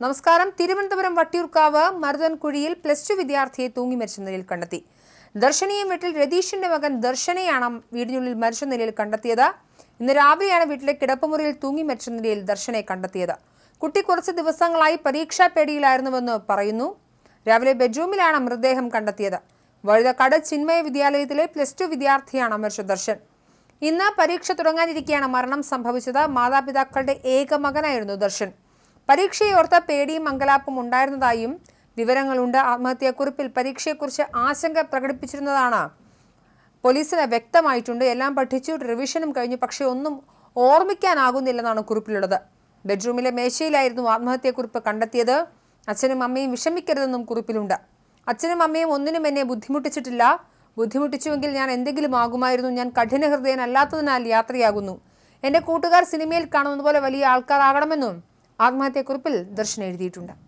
നമസ്കാരം. തിരുവനന്തപുരം വട്ടിയൂർക്കാവ് മരുതൻകുഴിയിൽ plus two വിദ്യാർത്ഥിയെ തൂങ്ങി മരിച്ച നിലയിൽ കണ്ടെത്തി. ദർശനീയം വീട്ടിൽ രതീഷിന്റെ മകൻ ദർശനയാണ് വീടിനുള്ളിൽ മരിച്ച നിലയിൽ കണ്ടെത്തിയത്. ഇന്ന് രാവിലെയാണ് വീട്ടിലെ കിടപ്പുമുറിയിൽ തൂങ്ങി മരിച്ച നിലയിൽ ദർശനെ കണ്ടെത്തിയത്. കുട്ടി കുറച്ച് ദിവസങ്ങളായി പരീക്ഷാ പേടിയിലായിരുന്നുവെന്ന് പറയുന്നു. രാവിലെ ബെഡ്റൂമിലാണ് മൃതദേഹം കണ്ടെത്തിയത്. വഴുതക്കാട് ചിന്മയ വിദ്യാലയത്തിലെ പ്ലസ് ടു വിദ്യാർത്ഥിയാണ് മരിച്ച ദർശൻ. ഇന്ന് പരീക്ഷ തുടങ്ങാനിരിക്കെയാണ് മരണം സംഭവിച്ചത്. മാതാപിതാക്കളുടെ ഏക മകനായിരുന്നു ദർശൻ. പരീക്ഷയോർത്ത് പേടിയും മംഗലാപ്പും ഉണ്ടായിരുന്നതായും വിവരങ്ങളുണ്ട്. ആത്മഹത്യാക്കുറിപ്പിൽ പരീക്ഷയെക്കുറിച്ച് ആശങ്ക പ്രകടിപ്പിച്ചിരുന്നതാണ്. പോലീസിന് വ്യക്തമായിട്ടുണ്ട്. എല്ലാം പഠിച്ചു റിവിഷനും കഴിഞ്ഞു. പക്ഷേ ഒന്നും ഓർമ്മിക്കാനാകുന്നില്ലെന്നാണ് കുറിപ്പിലുള്ളത്. ബെഡ്റൂമിലെ മേശയിലായിരുന്നു ആത്മഹത്യാക്കുറിപ്പ് കണ്ടെത്തിയത്. അച്ഛനും അമ്മയും വിഷമിക്കരുതെന്നും കുറിപ്പിലുണ്ട്. അച്ഛനും അമ്മയും ഒന്നിനും എന്നെ ബുദ്ധിമുട്ടിച്ചിട്ടില്ല. ബുദ്ധിമുട്ടിച്ചുവെങ്കിൽ ഞാൻ എന്തെങ്കിലും ആകുമായിരുന്നു. ഞാൻ കഠിന ഹൃദയനല്ലാത്തതിനാൽ യാത്രയാകുന്നു. എന്റെ കൂട്ടുകാർ സിനിമയിൽ കാണുന്നതുപോലെ വലിയ ആൾക്കാരാകണമെന്നും ആത്മഹത്യാക്കുറിപ്പിൽ ദർശൻ എഴുതിയിട്ടുണ്ട്.